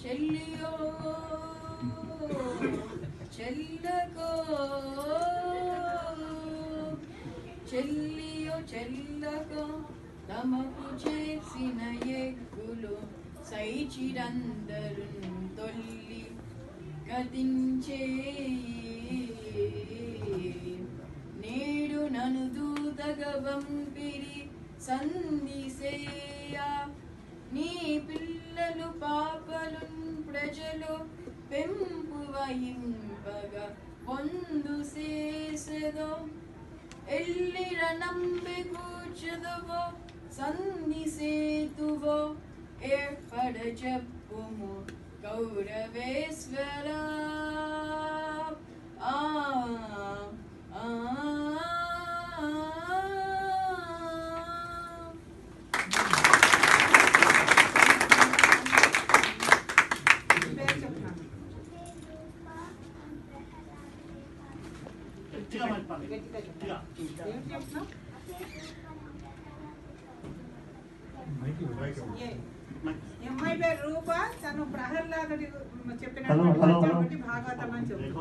చెల్లియో చెల్లకో చెల్లియో చెల్లకో తమకు చేసిన ఎగ్గులు సైచిరందరు తొల్లి గతించే నేడు నను దూతగవంపిరి సందిసేయా నీ పిల్లలు పాపలు ప్రజలు పెంపు వహింపగా పొందు చేసెదో ఎల్లిర నంబి కూర్చుదువో సంధి Ir chada jabumu gaura vesvera. Yeah. Yeah. Yeah. Yeah. Yeah. Yeah. Yeah. అమ్మాయి పేరు రూప తను ప్రహ్లాదుడి చెప్పిన హలో, హలో, హలో. ఒకటి భాగవతం అని చెప్తుంది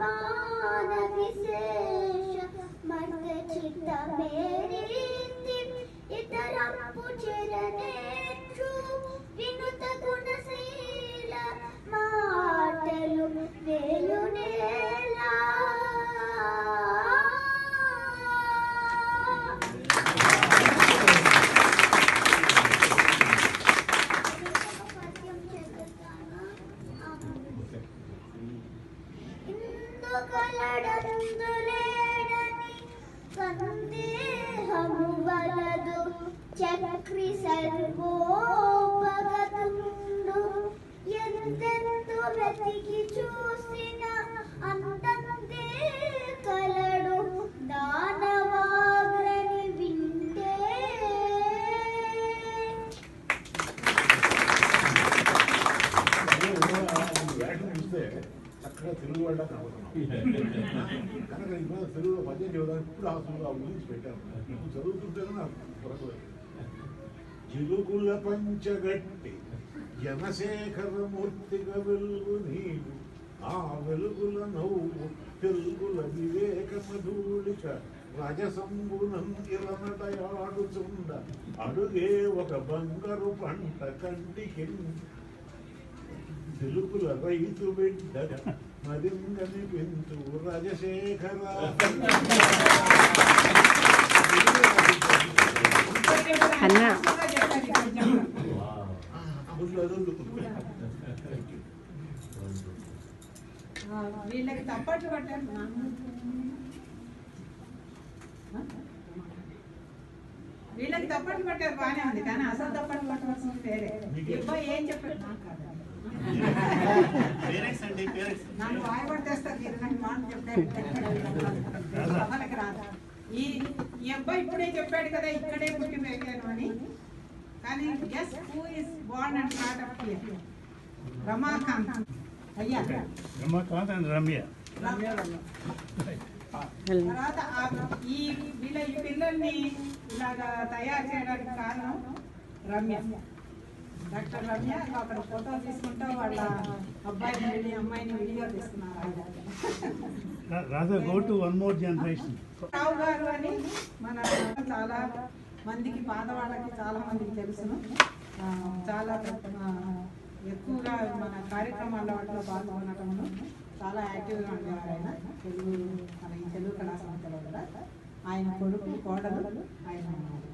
मानव विशेष मर्ग चित्त मेरे इतर पुचरने चू చక్రి సర్వోపగతుండు ఎంతెందు వెతికి చూసిన అంతంతే కలడు దానవాగ్రని వింటే. చక్కగా తెలుగు వాళ్ళ కనబడుతున్నాం కనుక తెలుగులో పద్యం చదవడానికి ఇప్పుడు ఆ ఆ పెట్టాను చదువుతుంటేనే నాకు దొరకలేదు జిలుగుల పంచగట్టి జనశేఖరమూర్తిగా వెలుగు నీవు ఆ వెలుగుల నవ్వు తెలుగుల వివేక మధూళిక రజసంబునంతిరనటయాడుచుండ అడుగే ఒక బంగారు పంట కంటికి తెలుగుల రైతు బిడ్డ మదింగని పెంచు రాజశేఖర. అన్నా వీళ్ళకి తప్పట్లు పట్టారు. వీళ్ళకి తప్పట్లు పట్టారు బాగానే ఉంది. కానీ అసలు తప్పట్లు పట్టవలసిన పేరే ఈ అబ్బాయి ఏం చెప్పాడు నాకు నన్ను వాయబడి మీరు నాకు మాట చెప్పారు ఈ ఈ అబ్బాయి ఇప్పుడే చెప్పాడు కదా ఇక్కడే పుట్టి పెరిగాను అని. కానీ yes who is bond and start up here Ramakant. అయ్యా. రమాకాంత్ అండ్ రమ్య. రమ్య రమ్య. తర్వాత ఈ వీళ్ళ ఈ పిల్లల్ని ఇలాగా తయారు చేయడానికి కారణం రమ్య. డాక్టర్ రమ్య అక్కడ ఫోటో తీసుకుంటా వాళ్ళ అబ్బాయిని విడి అమ్మాయిని వీడియో తీసుకున్నారు. Radha go to one more generation Rao గారు అని మన చాలా మందికి పాదవాళ్ళకి చాలా మందికి తెలుసును. చాలా ఎక్కువగా మన కార్యక్రమాల్లో వాటిలో పాల్గొనటమును చాలా యాక్టివ్గా ఉండేవారు ఆయన. తెలుగు మన ఈ తెలుగు కళా సంస్థలో కూడా. ఆయన కొడుకు కోడలు ఆయన ఉన్నారు.